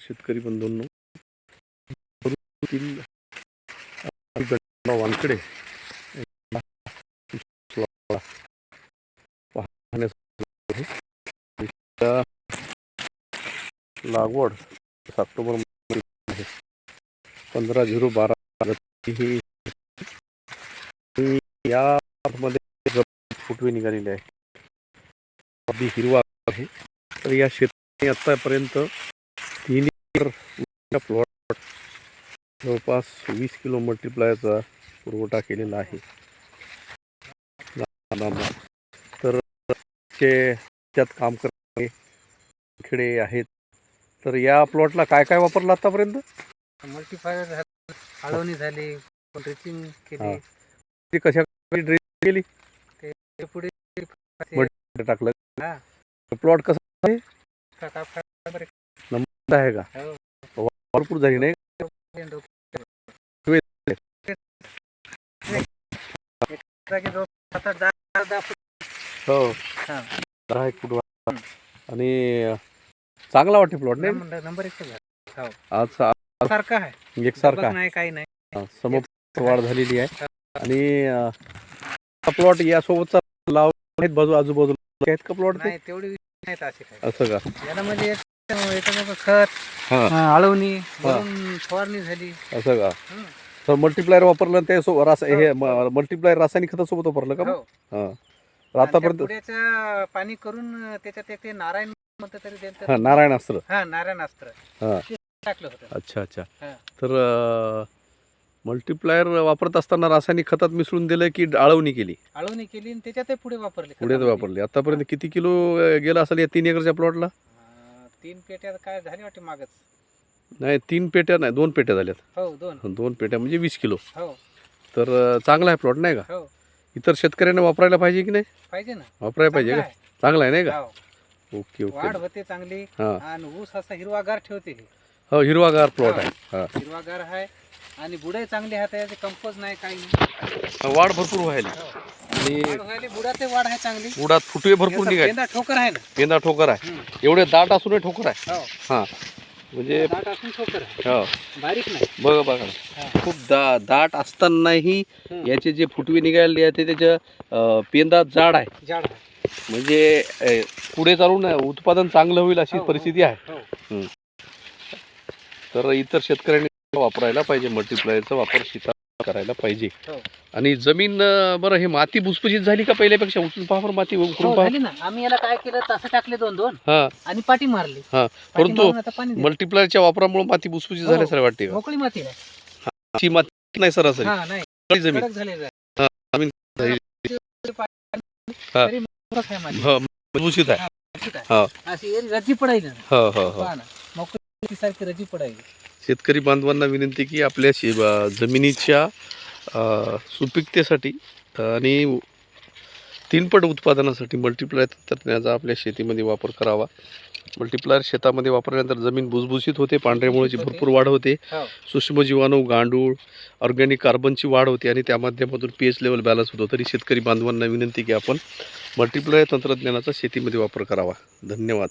शेतकरी बंधूंनो. वानकडे पाहण्यासाठी लागवड ऑक्टोबर आहे. पंधरा झिरो बारा ही यामध्ये फुटवे निघालेले आहे. अगदी हिरवा आहे. तर या शेताने आत्तापर्यंत प्लॉट जवळपास वीस किलो मल्टीप्लायरचा पुरवठा केलेला आहे. तर ते त्यात काम करणारे खेडे आहेत तर या प्लॉटला काय काय वापरलं आतापर्यंत मल्टीफायर झालं आळवणी झाली ड्रिचिंग हा. केली ते कशा ड्रेस केली ते पुढे टाकलं हा. प्लॉट कसा काका फायबर आहे का? हो. भरपूर झाली नाही? हो. हा. दहा एक फूट वा- आणि चांगला वाटते प्लॉट नाही? नंबर एक सारखा आहे. एकसारखा दबक नाही काही नाही. समोर वाढ झालेली आहे. आणि प्लॉट यासोबतचा लाव आहेत बाजू आजूबाजूला. आहेत का प्लॉट नाही तेवढी असं का? याला म्हणजे खत हा. हा, आळवणी वरून फवारणी झाली. असं का? हं. तर मल्टीप्लायर वापरलं ते सो रास हे मल्टीप्लायर रासायनिक खतासोबत वापरलं का? हो. हा. आणि तर त्या आतापर्यंत पाणी करून त्याच्यात एक ते नारायण तरी हा नारायण अस्त्र. हा नारायण अस्त्र. हा. ते टाकलं होतं. अच्छा अच्छा. हा. तर मल्टीप्लायर वापरत असताना रासायनिक खतात मिसळून दिलं की आळवणी केली? आळवणी केली आणि त्याच्यात पुढे वापरले पुढे. वापरली. आतापर्यंत किती किलो अं, गेला असेल या तीन एकरच्या प्लॉटला तीन पेट्या काय झाली वाटते मागच? नाही तीन पेट्या नाही दोन पेट्या झाल्यात. हो दोन. दोन पेट्या म्हणजे वीस किलो. हो. तर अं, चांगला आहे प्लॉट नाही का? हो. इतर शेतकऱ्यांना वापरायला पाहिजे की नाही? पाहिजे ना. वापरायला पाहिजे का. चांगला आहे. नाही का? हो. Okay okay. वाढ होते चांगली हा. आणि ऊस असा हिरवागार ठेवते हे. हो हिरवागार प्लॉट आहे. हा. हिरवागार आहे आणि बुडाही चांगली आहे त्याचे कंपोज नाही काही नाही. वाढ भरपूर व्हायला. हो. आणि वाढ बुडाते आहे चांगली. उडात फुटवे भरपूर पेंदा ठोकर आहे ना. पेंदा ठोकर आहे. एवढे दाट असूनही ठोकर आहे. हो. हा. म्हणजे दाट असून ठोकर आहे. हो. बारीक नाही. बघा बघा. हा. खूप दा दाट असतानाही हम्म. याचे जे फुटवे निघालेले आहे ते त्याच्या अं, पेंदा जाड आहे. जाड आहे. म्हणजे अं, पुढे चालून उत्पादन चांगलं होईल अशी हो, हो. परिस्थिती आहे. हो. तर इतर शेतकऱ्यांनी वापरायला पाहिजे मल्टीप्लायरचा वापर शेतात करायला पाहिजे. हो. आणि जमीन अं, बरं हे माती भुसभुशीत झाली का पहिल्यापेक्षा? उचलून पहा बरं माती उकरून हो, पहा. झाली ना. आम्ही याला काय केलं? तसं टाकले दोन दोन हा. आणि पाठी मारली. हा. पाटी परंतु मारून आता पाणी दिलं. मल्टीप्लायरच्या वापरामुळे माती भुसभुशीत हो. झाल्यासारखं वाटते का? मोकळी माती अशी माती नाही सरासरी. हा नाही. जमीन. कडक झालेलं आहे. हा, जमीन हा. तरी मोकळं आहे माती. हो, भुसभुशीत आहे. ठीक हा. आहे. अशी एरी रजी पडायली ना. हो हो हो. पहा ना. मोकळी सारखी रजी पडायली. शेतकरी बांधवांना विनंती की आपल्या शे जमिनीच्या सुपीकतेसाठी आणि तीनपट उत्पादनासाठी मल्टीप्लायर तंत्रज्ञानाचा आपल्या शेतीमध्ये वापर करावा. मल्टीप्लायर शेतामध्ये वापरल्यानंतर जमीन भुसभुशीत होते पांढऱ्या मुळाची भरपूर वाढ होते. हो. सूक्ष्म जीवाणू गांडूळ ऑर्गॅनिक कार्बनची वाढ होते आणि त्या माध्यमातून पी एच लेवल बॅलन्स होतो. तरी शेतकरी बांधवांना विनंती की आपण मल्टीप्लायर तंत्रज्ञानाचा शेतीमध्ये वापर करावा. धन्यवाद.